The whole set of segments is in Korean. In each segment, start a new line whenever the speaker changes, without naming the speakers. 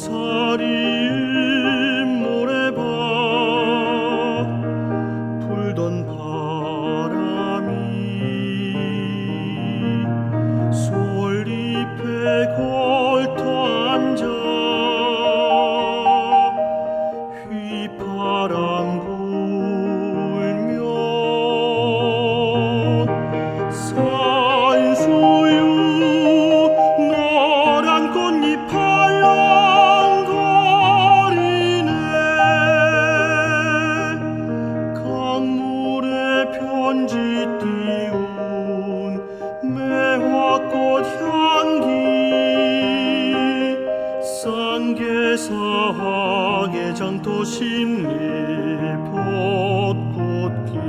사 먼지 띄운 매화꽃 향기 쌍계사항의 장토심리 벚꽃길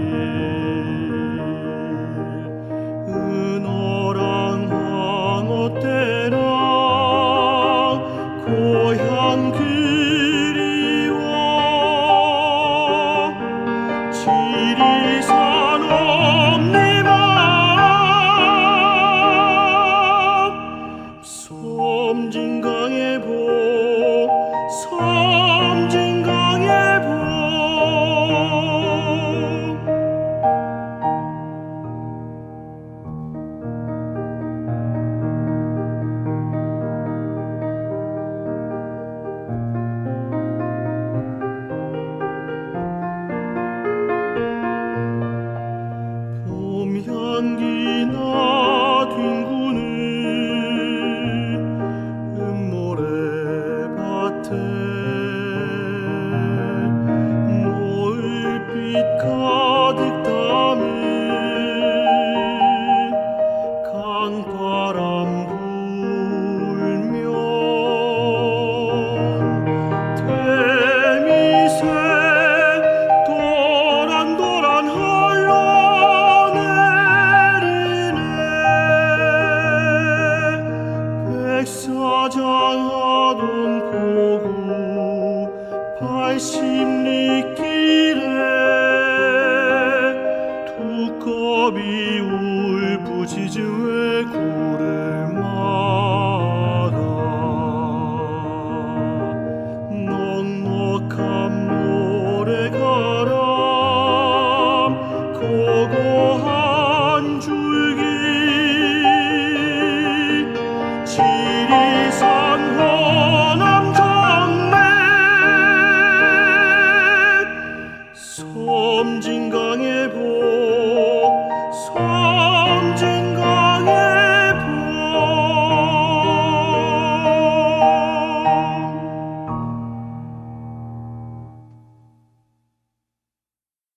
향기 나 say. 심리길에 두꺼비 울부짖으에 고를